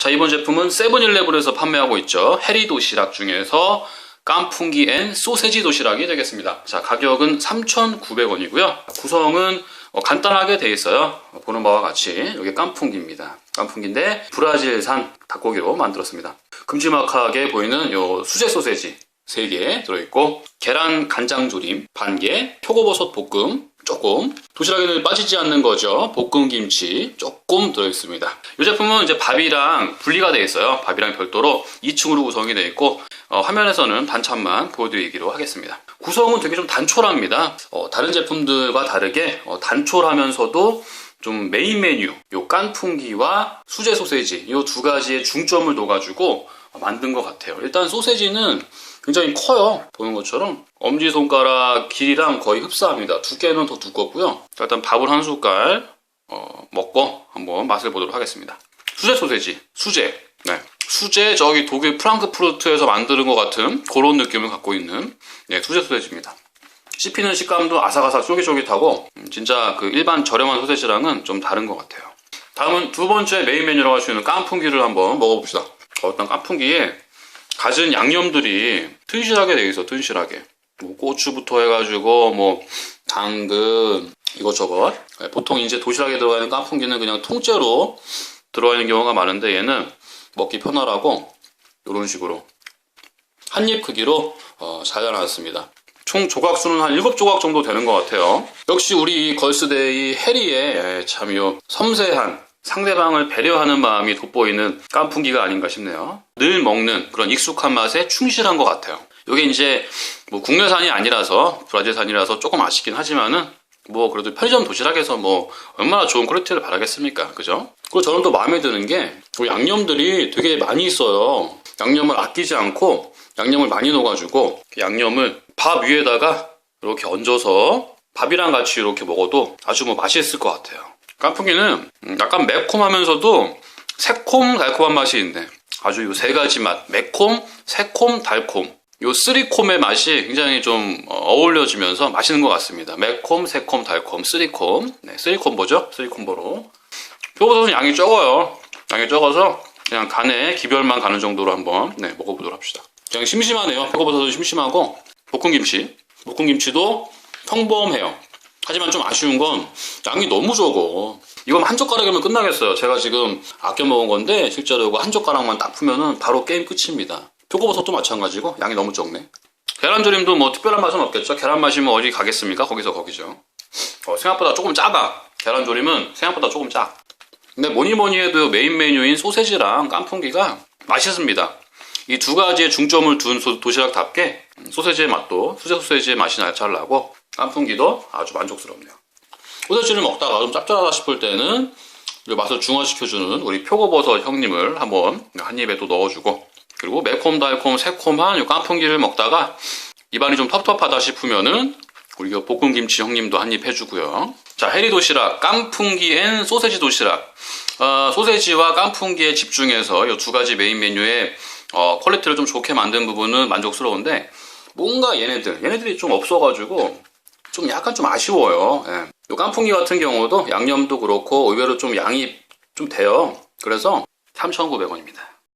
자, 이번 제품은 세븐일레븐에서 판매하고 있죠. 해리 도시락 중에서 깐풍기 앤 소세지 도시락이 되겠습니다. 자, 가격은 3,900원이고요. 구성은 어, 간단하게 되어 있어요. 어, 보는 바와 같이 이게 깐풍기입니다. 깐풍기인데 브라질산 닭고기로 만들었습니다. 큼지막하게 보이는 요 수제 소세지 3개 들어있고 계란 간장 조림 반개 표고버섯 볶음 조금 도시락에는 빠지지 않는 거죠. 볶음 김치 조금 들어있습니다. 이 제품은 이제 밥이랑 분리가 되어 있어요. 밥이랑 별도로 2층으로 구성이 되어 있고 어, 화면에서는 반찬만 보여드리기로 하겠습니다. 구성은 되게 좀 단촐합니다. 어, 다른 제품들과 다르게 어, 단촐하면서도 좀 메인 메뉴 요 깐풍기와 수제 소세지 이두 가지의 중점을 둬가지고 만든 것 같아요. 일단 소세지는 굉장히 커요. 보는 것처럼 엄지손가락 길이랑 거의 흡사합니다. 두께는 더 두껍고요. 자, 일단 밥을 한 숟갈 어, 먹고 한번 맛을 보도록 하겠습니다. 수제 소세지. 수제. 네. 수제 저기 독일 프랑크푸르트에서 만드는 것 같은 그런 느낌을 갖고 있는 네, 수제 소세지입니다. 씹히는 식감도 아삭아삭 쫄깃쫄깃하고 음, 진짜 그 일반 저렴한 소세지랑은 좀 다른 것 같아요. 다음은 두 번째 메인 메뉴라고 할 수 있는 깐풍기를 한번 먹어봅시다 어떤 깐풍기에 가진 양념들이 튼실하게 되어 있어 튼실하게. 뭐 고추부터 해가지고 뭐 당근 이것저것. 네, 보통 이제 도시락에 들어가 있는 깐풍기는 그냥 통째로 들어가 있는 경우가 많은데 얘는 먹기 편하라고 이런 식으로 한 입 크기로 어, 잘 나눴습니다. 총 조각 수는 한 7조각 정도 되는 것 같아요. 역시 우리 걸스데이 해리의 참요 섬세한 상대방을 배려하는 마음이 돋보이는 깐풍기가 아닌가 싶네요. 늘 먹는 그런 익숙한 맛에 충실한 것 같아요. 이게 이제 뭐 국내산이 아니라서 브라질산이라서 조금 아쉽긴 하지만은 뭐 그래도 편의점 도시락에서 뭐 얼마나 좋은 퀄리티를 바라겠습니까, 그죠? 그리고 저는 또 마음에 드는 게 양념들이 되게 많이 있어요. 양념을 아끼지 않고 양념을 많이 넣어가지고 양념을 밥 위에다가 이렇게 얹어서 밥이랑 같이 이렇게 먹어도 아주 뭐 맛있을 것 같아요. 깐풍기는 약간 매콤하면서도 새콤 달콤한 맛이 있는데 아주 이 세 가지 맛. 매콤 새콤 달콤. 요 쓰리콤의 맛이 굉장히 좀 어울려지면서 맛있는 것 같습니다. 매콤 새콤 달콤. 쓰리콤. 네, 쓰리콤 보죠? 쓰리콤보로? 표고버섯은 양이 적어요. 양이 적어서 그냥 간에 기별만 가는 정도로 한번 네, 먹어보도록 합시다. 그냥 심심하네요. 표고버섯은 심심하고. 볶음김치. 볶음김치도 평범해요 하지만 좀 아쉬운 건 양이 너무 적어. 이건 한 젓가락이면 끝나겠어요. 제가 지금 아껴 먹은 건데 실제로 이거 한 젓가락만 딱 풀면은 바로 게임 끝입니다. 표고버섯도 마찬가지고 양이 너무 적네. 계란조림도 뭐 특별한 맛은 없겠죠. 계란 맛이 뭐 어디 가겠습니까? 거기서 거기죠. 어, 생각보다 조금 작아. 계란조림은 생각보다 조금 작. 근데 뭐니 뭐니 해도 메인 메뉴인 소세지랑 깐풍기가 맛있습니다. 이 두 가지의 중점을 둔 소- 도시락답게 소세지의 맛도 수제 소세지의 맛이 날잘 나고 깐풍기도 아주 만족스럽네요. 소세지를 먹다가 좀 짭짤하다 싶을 때는 이 맛을 중화시켜주는 우리 표고버섯 형님을 한번 한 입에 또 넣어주고 그리고 매콤달콤 새콤한 이 깐풍기를 먹다가 입안이 좀 텁텁하다 싶으면은 우리 이 볶음김치 형님도 한 입 해주고요. 자 해리 도시락 깐풍기 앤 소세지 도시락 어, 소세지와 깐풍기에 집중해서 이 두 가지 메인 메뉴의 어, 퀄리티를 좀 좋게 만든 부분은 만족스러운데 뭔가 얘네들 얘네들이 좀 없어가지고 좀 약간 좀 아쉬워요. 예. 요 깐풍기 같은 경우도 양념도 그렇고 의외로 좀 양이 좀 돼요. 그래서 3,900원입니다.